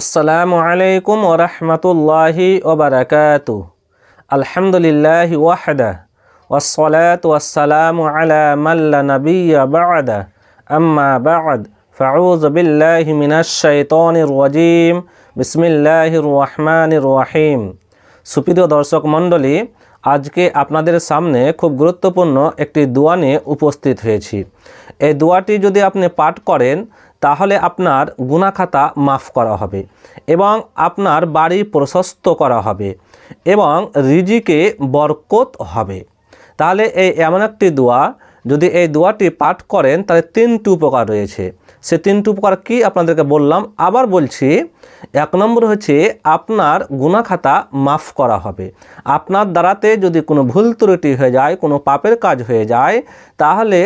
আসসালামু আলাইকুম ওরহমতুল্লাহি ওবরাকাতু আলহামদুলিল্লাহ ওয়াহদা ওয়াসসালাত ওয়াসসালামু আলা মাল্লা নবিয়্যা বা'দা। আম্মা বা'দ ফাউজ বিল্লাহি মিনাশ শাইতানির রাজিম। বিসমিল্লাহির রহমানির রহিম। সুপ্রিয় দর্শক মণ্ডলী, আজকে আপনাদের সামনে খুব গুরুত্বপূর্ণ একটি দোয়া নিয়ে উপস্থিত হয়েছি। এই দোয়াটি যদি আপনি পাঠ করেন তাহলে আপনার গুণাখাতা মাফ করা হবে এবং আপনার বাড়ি প্রশস্ত করা হবে এবং রিজিকে বরকত হবে। তাহলে এই এমন একটি দোয়া যদি এই দোয়াটি পাঠ করেন, তাহলে তিনটি উপকার রয়েছে। সে তিনটি উপকার কি আপনাদেরকে বললাম? আবার বলছি, এক নম্বর হচ্ছে আপনার গুণাখাতা মাফ করা হবে। আপনার দ্বারাতে যদি কোনো ভুল ত্রুটি হয়ে যায়, কোনো পাপের কাজ হয়ে যায়, তাহলে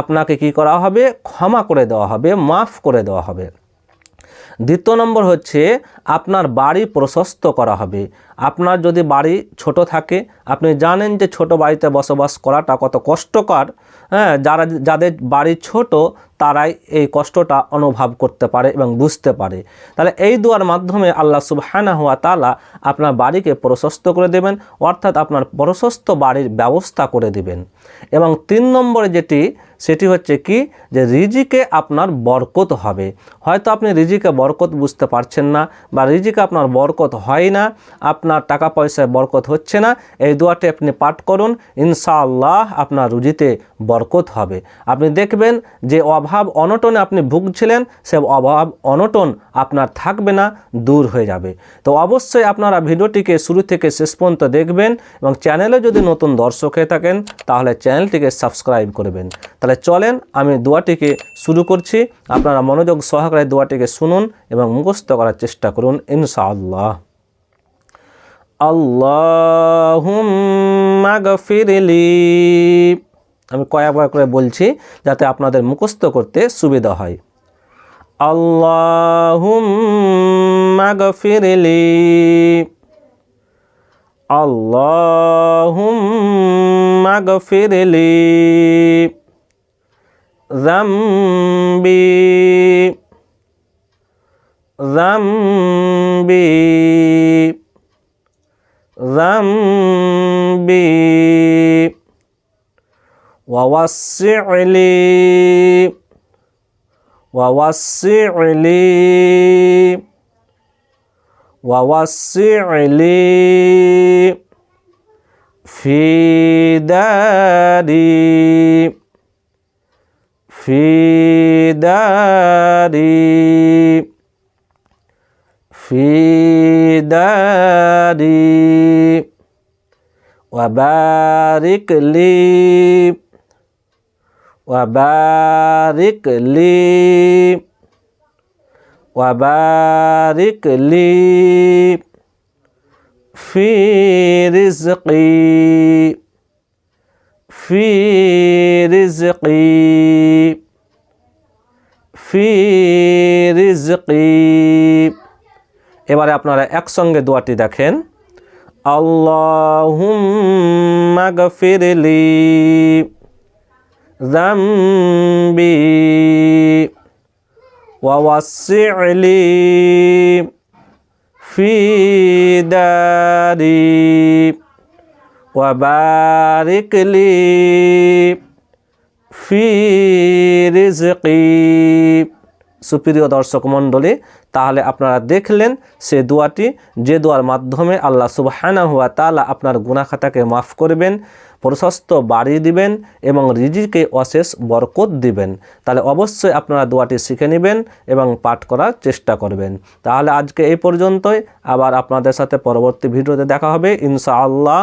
আপনাকে কি করা হবে? ক্ষমা করে দেওয়া হবে, মাফ করে দেওয়া হবে। দ্বিতীয় নম্বর হচ্ছে আপনার বাড়ি প্রশস্ত করা হবে। আপনার যদি বাড়ি ছোট থাকে, আপনি জানেন যে ছোট বাড়িতে বসবাস করাটা কত কষ্টকর। হ্যাঁ যারা, যাদের বাড়ি ছোট, তারাই এই কষ্টটা অনুভব করতে পারে এবং বুঝতে পারে। তাহলে এই দুয়ার মাধ্যমে আল্লাহ সুবহানা হুয়া তালা আপনার বাড়িকে প্রশস্ত করে দেবেন, অর্থাৎ আপনার প্রশস্ত বাড়ির ব্যবস্থা করে দিবেন। এবং তিন নম্বরে যেটি, সেটি হচ্ছে কি, যে রিজিকে আপনার বরকত হবে। হয়তো আপনি রিজিকে বরকত বুঝতে পারছেন না বা রিজিকে আপনার বরকত হয় না। আপনার টাকা পয়সায় বরকত হচ্ছে না, এই দোয়াটি আপনি পাঠ করুন, ইনশাআল্লাহ আপনার রুজিতে বরকত হবে। আপনি দেখবেন যে অভাব অনটনে আপনি ভুগছিলেন, সে অভাব অনটন আপনার থাকবে না, দূর হয়ে যাবে। তো অবশ্যই আপনারা ভিডিওটিকে শুরু থেকে শেষ পর্যন্ত দেখবেন এবং চ্যানেলে যদি নতুন দর্শক হয়ে থাকেন, তাহলে চ্যানেলটিকে সাবস্ক্রাইব করবেন তাহলে চলেন আমি দোয়াটিকে শুরু করছি। আপনারা মনোযোগ সহকারে দোয়াটিকে শুনুন এবং মুখস্থ করার চেষ্টা করুন, ইনশাআল্লাহ। আল্লাহুম্মা গফিরলি আমি কয়েকবার করে বলছি যাতে আপনাদের মুখস্থ করতে সুবিধা হয় আল্লাহুম্মা গফিরলি আল্লাহুম্মা গফিরলি ذنبي ذنبي ذنبي ووسع لي ووسع لي ووسع لي في داري في داري في داري وبارك لي وبارك لي وبارك لي في رزقي في رزقي في رزقي এবারে আপনারা একসঙ্গে দোয়াটি দেখেন আল্লাহুম্মা গফিরলি ذنبي. ووسع لي في داري. وبارك لي في رزقي. সুপ্রিয় দর্শক মণ্ডলী, তাহলে আপনারা দেখলেন সে দোয়াটি, যে দোয়ার মাধ্যমে আল্লাহ সুবহানা হুয়া তালা আপনার গুনাখাতাকে মাফ করবেন, প্রশস্ত বাড়ি দিবেন এবং রিজিকে অশেষ বরকত দিবেন। তাহলে অবশ্যই আপনারা দোয়াটি শিখে নেবেন এবং পাঠ করার চেষ্টা করবেন। তাহলে আজকে এই পর্যন্তই। আবার আপনাদের সাথে পরবর্তী ভিডিওতে দেখা হবে। ইনশাআল্লাহ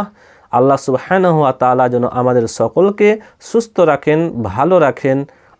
আল্লাহ সুবহানা হুয়া তালা যেন আমাদের সকলকে সুস্থ রাখেন, ভালো রাখেন।